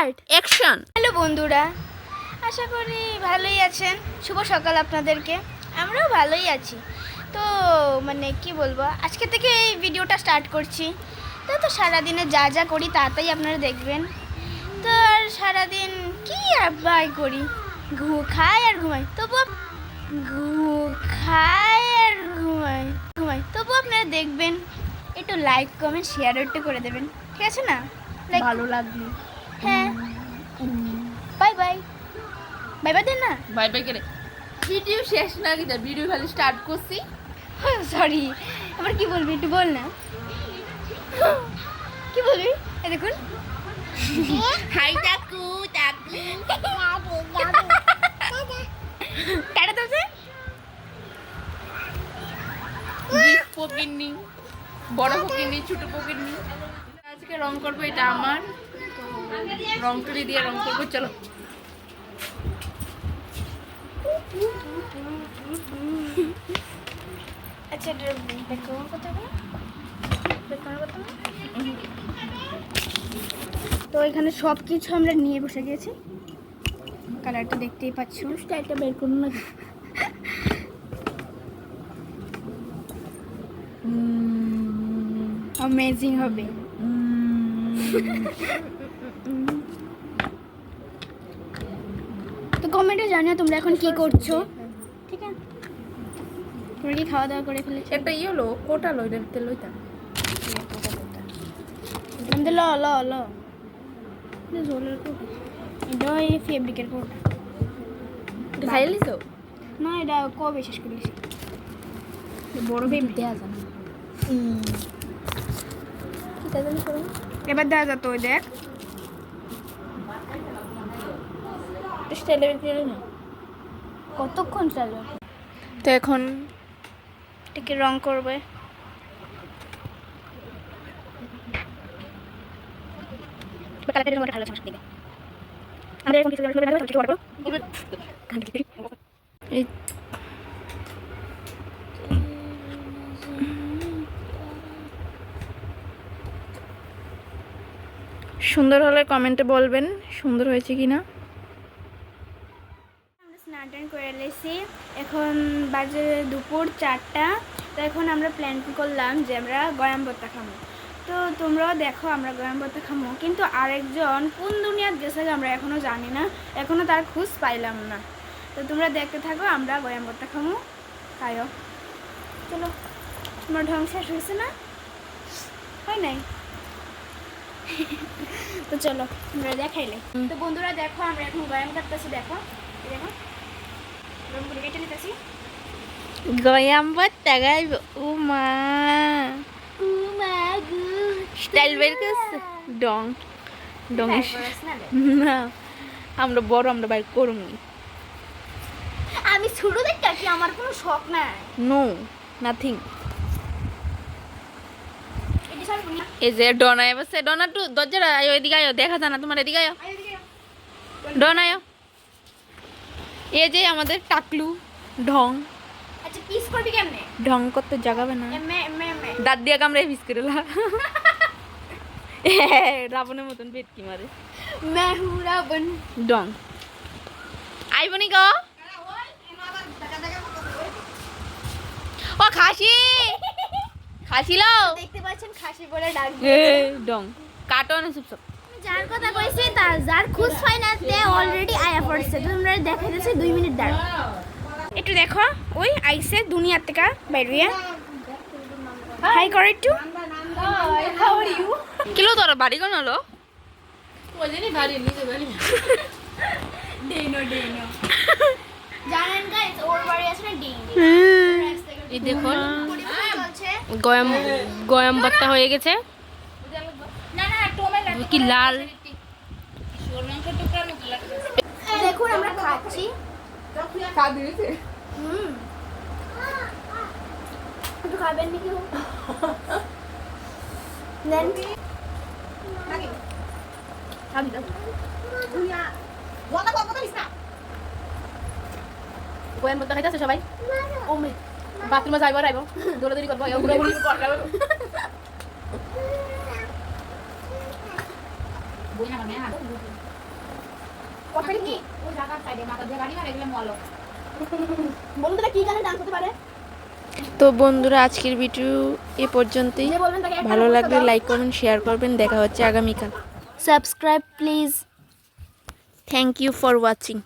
Start action hello বন্ধুরা। আশা করি ভালোই আছেন। শুভ সকাল আপনাদেরকে। আমরাও ভালোই আছি। তো মানে কি বলব? আজকে থেকে এই ভিডিওটা স্টার্ট করছি। তো তো সারাদিনে যা যা করি তাড়াতাড়ি আপনারা দেখবেন। তো আর সারাদিন কি আর বাই করি? ঘু খাই আর ঘুমাই। তবু ঘু খাই আর ঘুমাই। ঘুমাই। তবু আপনারা দেখবেন। একটু লাইক কমেন্ট শেয়ার একটু করে দেবেন। ঠিক আছে না? ভালো লাগল হ্যাঁ। Bye bye. বাই বাই দেন না। বাই বাই করে। ভিডিও শেষ না কি ভিডিও খালি স্টার্ট করছি। সরি আবার কি বলবি একটু বল না। কি বলবি? এ দেখুন। হাই টাকু টাকু টাটা তো পকিনি বড় পকিনি ছোট পকিনি আজকে রং করব এটা আমার। রং তুলি দিয়ে রং করব চলো। আচ্ছা এটা করতে হবে না করতে হবে তো এখানে সব কিছু আমরা নিয়ে বসে গেছি। কালারটা দেখতেই পাচ্ছ। স্টাইলটা বের করুন না। অ্যামেজিং হবে। কমেন্টে জানিও তোমরা এখন কি করছ। ঠিক আছে। তোমরা কি খাওয়া দাওয়া করে ফেলেছো? একটা ইয়ে লো কোটা লো এটা তেল লইতা। ল ল ল। জলের কোট। এটা এই ফেব্রিকের কোট। খাইলি তো না এটা কবে শেষ করেছি বড় ফেব্রিক দেয়া জানা কি তা এবার দেওয়া যেত ওই দেখ স্টাইলে বের করে না কতক্ষণ চলো? তো এখন এটাকে রং করবে। এই সুন্দর হলে কমেন্টে বলবেন সুন্দর হয়েছে কি না টান করে এসেছি এখন বাজে দুপুর চারটা। তো এখন আমরা প্ল্যান করলাম যে আমরা গরম ভর্তা খাব। তো তোমরাও দেখো আমরা গরম ভর্তা খাব। কিন্তু আরেকজন কোন দুনিয়ার গেছে আমরা এখনও জানি না। এখনও তার খোঁজ পাইলাম না। তো তোমরা দেখতে থাকো, আমরা গরম ভর্তা খাব। খাইও। চলো, তোমার ঢং শেষ হয়েছে না? হয় নাই? তো চলো, তোমরা দেখাইলে। তো বন্ধুরা দেখো, আমরা এখন গরম কাটতেছি দেখো। দেখো। করে কেটে নিতেছি ও মা স্টাইল বের করছে ডং ডং না আমরা বড় আমরা বাইর করুম আমি ছোট দেখটা কি আমার কোনো শখ নাই নো নাথিং এই যে ডনা বসে ডনা টু দরজাটা আয়ো এদিকে আয়ো দেখা যায় না তোমার এদিকে আয়। ডন আয়ো এই যে আমাদের টাকলু ঢং। আচ্ছা পিস করবি কেমনে? ঢং করতে জাগাবে না। দাঁত দিয়ে কামড়ে পিস করে লা রাবণের মতন পেটকি মারে। মেহু রাবণ। ডং আইবনি গো। ও খাসি! খাসি লও দেখতে পাচ্ছেন খাসি বলে ডাক ডং কাটো না যার কথা কইছি খুশ হয় না তে অলরেডি আয়া পড়ছে। তোমরা দেখাই দিচ্ছি দুই মিনিট দাঁড় একটু দেখো ওই আইসে দুনিয়ার থেকে বাইরে। হাই কর একটু কিলো তোর বাড়ি কোন হলো দেখুন গয়াম গয়াম বাত্তা হয়ে গেছে। কি লাল। দেখুন আমরা খাচ্ছি। হুম। একটু খাবেন নাকি নেন খাইতেছে সবাই? বাথরুমে যাইব রাইব দৌড়াদৌড়ি করব ঘুরাঘুরি বই না কথা কি? ও সাইডে মাথা গাড়ি আর এগুলো কি গানে ডান্স করতে পারে? তো বন্ধুরা আজকের ভিডিও এ পর্যন্তই। ভালো লাগলে লাইক করবেন শেয়ার করবেন। দেখা হচ্ছে আগামীকাল। Subscribe please thank you for watching